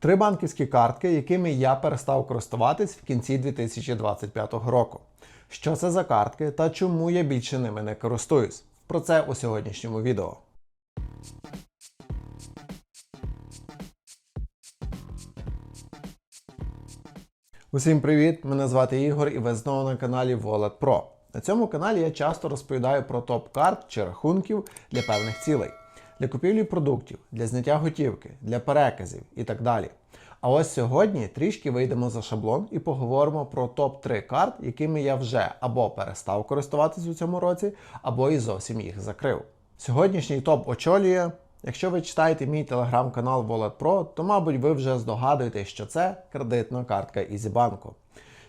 Три банківські картки, якими я перестав користуватись в кінці 2025 року. Що це за картки та чому я більше ними не користуюсь? Про це у сьогоднішньому відео. Усім привіт! Мене звати Ігор і ви знову на каналі Wallet Pro. На цьому каналі я часто розповідаю про топ-карт чи рахунків для певних цілей, для купівлі продуктів, для зняття готівки, для переказів і так далі. А ось сьогодні трішки вийдемо за шаблон і поговоримо про топ-3 карт, якими я вже або перестав користуватись у цьому році, або і зовсім їх закрив. Сьогоднішній топ очолює. Якщо ви читаєте мій телеграм-канал Wallet Pro, то, мабуть, ви вже здогадуєтесь, що це кредитна картка EasyBank.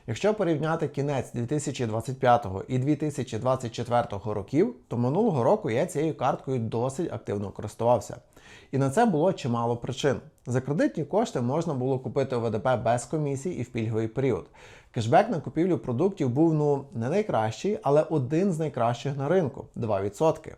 Якщо порівняти кінець 2025 і 2024 років, то минулого року я цією карткою досить активно користувався. І на це було чимало причин. За кредитні кошти можна було купити ОВДП без комісій і в пільговий період. Кешбек на купівлю продуктів був ну не найкращий, але один з найкращих на ринку 2%.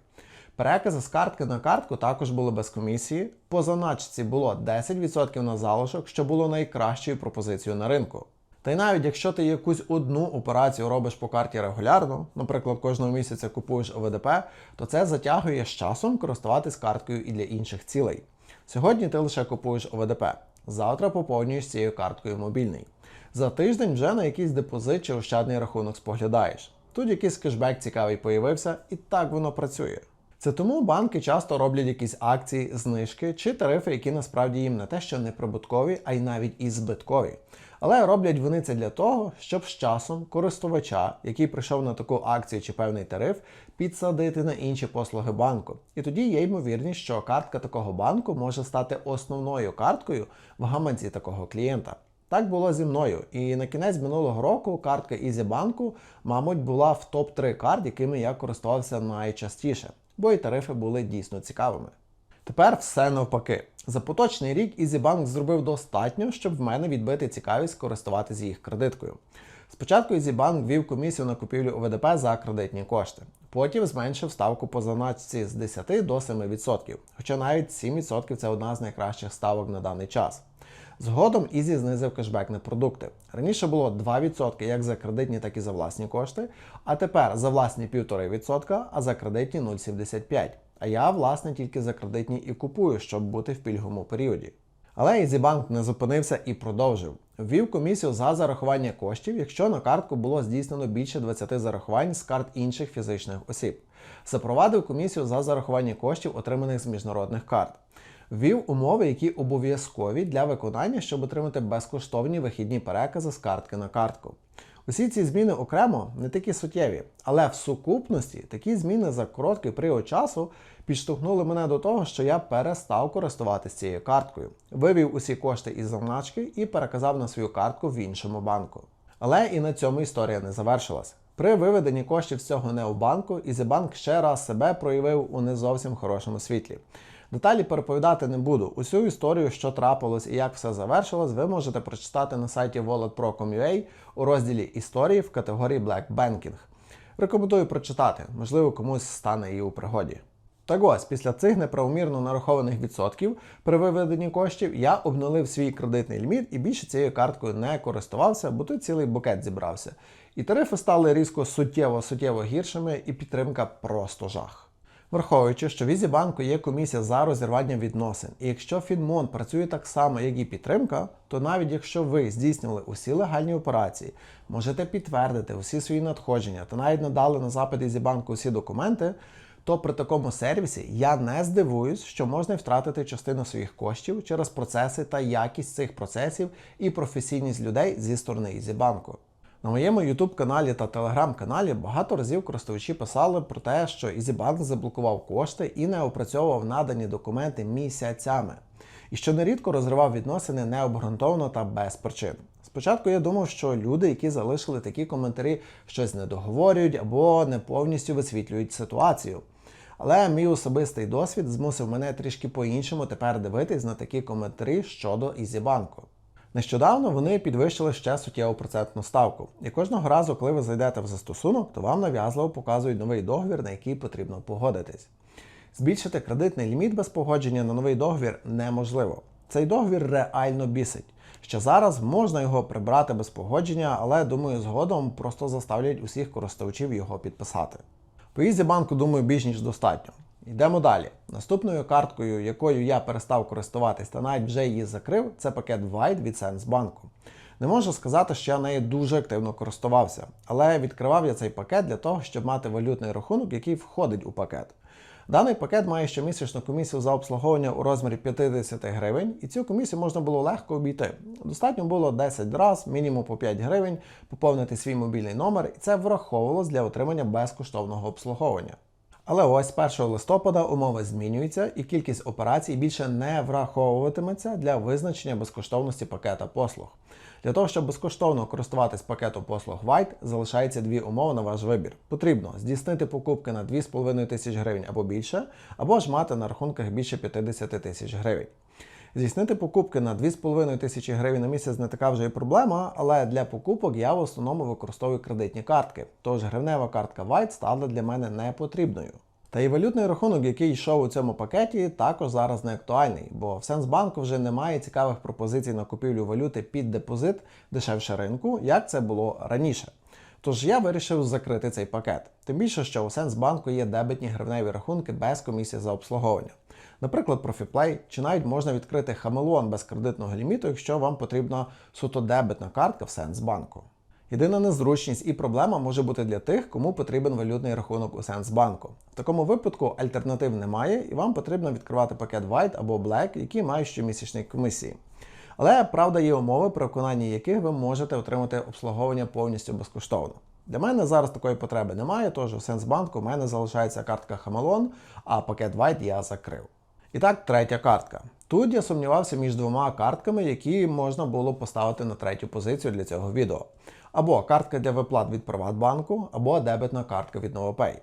Перекази з картки на картку також були без комісії. По заначці було 10% на залишок, що було найкращою пропозицією на ринку. Та й навіть якщо ти якусь одну операцію робиш по карті регулярно, наприклад, кожного місяця купуєш ОВДП, то це затягує з часом користуватись карткою і для інших цілей. Сьогодні ти лише купуєш ОВДП, завтра поповнюєш цією карткою мобільний. За тиждень вже на якийсь депозит чи ощадний рахунок споглядаєш. Тут якийсь кешбек цікавий появився, і так воно працює. Це тому банки часто роблять якісь акції, знижки чи тарифи, які насправді їм не те, що не прибуткові, а й навіть і збиткові. Але роблять вони це для того, щоб з часом користувача, який прийшов на таку акцію чи певний тариф, підсадити на інші послуги банку. І тоді є ймовірність, що картка такого банку може стати основною карткою в гаманці такого клієнта. Так було зі мною. І на кінець минулого року картка EasyBank, мабуть, була в топ-3 карт, якими я користувався найчастіше, бо і тарифи були дійсно цікавими. Тепер все навпаки. За поточний рік EasyBank зробив достатньо, щоб в мене відбити цікавість користуватися їх кредиткою. Спочатку EasyBank ввів комісію на купівлю ОВДП за кредитні кошти. Потім зменшив ставку по заначці з 10 до 7%, хоча навіть 7% це одна з найкращих ставок на даний час. Згодом Ізі знизив кешбек на продукти. Раніше було 2% як за кредитні, так і за власні кошти, а тепер за власні 1,5%, а за кредитні 0,75%. А я, власне, тільки за кредитні і купую, щоб бути в пільговому періоді. Але EasyBank не зупинився і продовжив. Ввів комісію за зарахування коштів, якщо на картку було здійснено більше 20 зарахувань з карт інших фізичних осіб. Запровадив комісію за зарахування коштів, отриманих з міжнародних карт. Ввів умови, які обов'язкові для виконання, щоб отримати безкоштовні вихідні перекази з картки на картку. Усі ці зміни окремо не такі суттєві, але в сукупності такі зміни за короткий період часу підштовхнули мене до того, що я перестав користуватися цією карткою, вивів усі кошти із заначки і переказав на свою картку в іншому банку. Але і на цьому історія не завершилась. При виведенні коштів з цього необанку EasyBank ще раз себе проявив у не зовсім хорошому світлі. Деталі переповідати не буду. Усю історію, що трапилось і як все завершилось, ви можете прочитати на сайті walletpro.com.ua у розділі Історії в категорії Black Banking. Рекомендую прочитати, можливо, комусь стане і у пригоді. Так ось, після цих неправомірно нарахованих відсотків при виведенні коштів я обнулив свій кредитний ліміт і більше цією карткою не користувався, бо тут цілий букет зібрався. І тарифи стали різко суттєво-суттєво гіршими, і підтримка просто жах. Враховуючи, що в Ізібанку є комісія за розірвання відносин, і якщо Фінмон працює так само, як і підтримка, то навіть якщо ви здійснили усі легальні операції, можете підтвердити усі свої надходження та навіть надали на запит Ізібанку усі документи, то при такому сервісі я не здивуюсь, що можна втратити частину своїх коштів через процеси та якість цих процесів і професійність людей зі сторони Ізібанку. На моєму YouTube каналі та Telegram каналі багато разів користувачі писали про те, що EasyBank заблокував кошти і не опрацьовував надані документи місяцями, і що нерідко розривав відносини необґрунтовано та без причин. Спочатку я думав, що люди, які залишили такі коментарі, щось не договорюють або не повністю висвітлюють ситуацію. Але мій особистий досвід змусив мене трішки по-іншому тепер дивитись на такі коментарі щодо Ізібанку. Нещодавно вони підвищили ще суттєву процентну ставку. І кожного разу, коли ви зайдете в застосунок, то вам нав'язливо показують новий договір, на який потрібно погодитись. Збільшити кредитний ліміт без погодження на новий договір неможливо. Цей договір реально бісить. Ще зараз можна його прибрати без погодження, але думаю, згодом просто заставлять усіх користувачів його підписати. По банку, думаю, більш ніж достатньо. Йдемо далі. Наступною карткою, якою я перестав користуватись та навіть вже її закрив, це пакет White від Сенсбанку. Не можу сказати, що я нею дуже активно користувався, але відкривав я цей пакет для того, щоб мати валютний рахунок, який входить у пакет. Даний пакет має щомісячну комісію за обслуговування у розмірі 50 гривень, і цю комісію можна було легко обійти. Достатньо було 10 раз, мінімум по 5 гривень, поповнити свій мобільний номер, і це враховувалось для отримання безкоштовного обслуговування. Але ось 1 листопада умови змінюються, і кількість операцій більше не враховуватиметься для визначення безкоштовності пакета послуг. Для того, щоб безкоштовно користуватись пакетом послуг White, залишається дві умови на ваш вибір. Потрібно здійснити покупки на 2,5 тисяч гривень або більше, або ж мати на рахунках більше 50 тисяч гривень. Здійснити покупки на 2,5 тисячі гривень на місяць не така вже і проблема, але для покупок я в основному використовую кредитні картки. Тож гривнева картка White стала для мене не потрібною. Та і валютний рахунок, який йшов у цьому пакеті, також зараз не актуальний, бо в Сенсбанку вже немає цікавих пропозицій на купівлю валюти під депозит дешевше ринку, як це було раніше. Тож я вирішив закрити цей пакет. Тим більше, що у Сенсбанку є дебетні гривневі рахунки без комісії за обслуговування. Наприклад, ProfiPlay, чи навіть можна відкрити хамелеон без кредитного ліміту, якщо вам потрібна суто дебетна картка в Сенсбанку. Єдина незручність і проблема може бути для тих, кому потрібен валютний рахунок у Сенсбанку. В такому випадку альтернатив немає, і вам потрібно відкривати пакет White або Black, які мають щомісячні комісії. Але правда є умови, при виконанні яких ви можете отримати обслуговування повністю безкоштовно. Для мене зараз такої потреби немає, тож у Сенсбанку у мене залишається картка Хамелон, а пакет White я закрив. І так, третя картка. Тут я сумнівався між двома картками, які можна було поставити на третю позицію для цього відео. Або картка для виплат від Приватбанку, або дебетна картка від Новопay.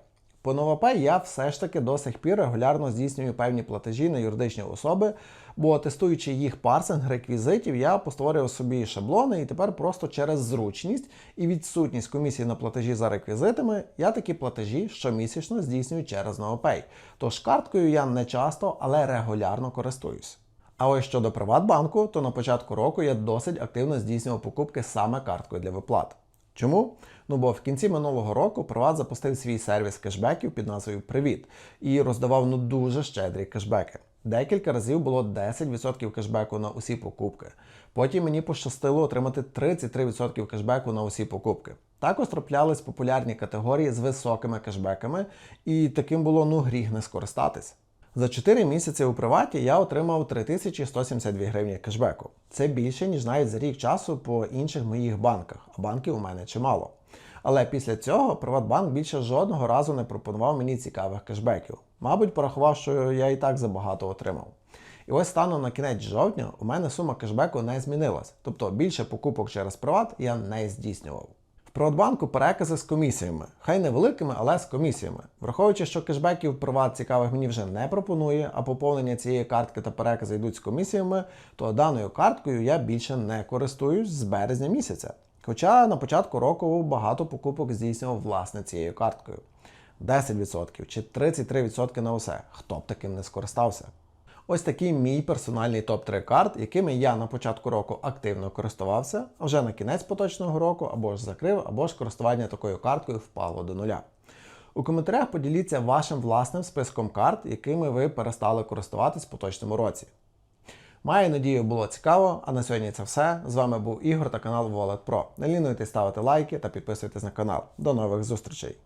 По Новопay я все ж таки до сих пір регулярно здійснюю певні платежі на юридичні особи, бо тестуючи їх парсинг реквізитів, я постворював собі шаблони і тепер просто через зручність і відсутність комісії на платежі за реквізитами, я такі платежі щомісячно здійснюю через Новопay. Тож карткою я не часто, але регулярно користуюсь. А ось щодо Приватбанку, то на початку року я досить активно здійснював покупки саме карткою для виплат. Чому? Ну бо в кінці минулого року Приват запустив свій сервіс кешбеків під назвою Привіт і роздавав ну дуже щедрі кешбеки. Декілька разів було 10% кешбеку на усі покупки. Потім мені пощастило отримати 33% кешбеку на усі покупки. Також траплялись популярні категорії з високими кешбеками, і таким було ну гріх не скористатись. За 4 місяці у приваті я отримав 3172 гривні кешбеку. Це більше, ніж навіть за рік часу по інших моїх банках, а банків у мене чимало. Але після цього Приватбанк більше жодного разу не пропонував мені цікавих кешбеків. Мабуть, порахував, що я і так забагато отримав. І ось станом на кінець жовтня у мене сума кешбеку не змінилась, тобто більше покупок через приват я не здійснював. В Приватбанку перекази з комісіями, хай невеликими, але з комісіями. Враховуючи, що кешбеків приват цікавих мені вже не пропонує, а поповнення цієї картки та перекази йдуть з комісіями, то даною карткою я більше не користуюсь з березня місяця. Хоча на початку року багато покупок здійснював власне цією карткою. 10% чи 33% на усе. Хто б таким не скористався? Ось такий мій персональний топ-3 карт, якими я на початку року активно користувався, а вже на кінець поточного року або ж закрив, або ж користування такою карткою впало до нуля. У коментарях поділіться вашим власним списком карт, якими ви перестали користуватись в поточному році. Маю надію, було цікаво. А на сьогодні це все. З вами був Ігор та канал Wallet Pro. Не лінуйтесь ставити лайки та підписуйтесь на канал. До нових зустрічей!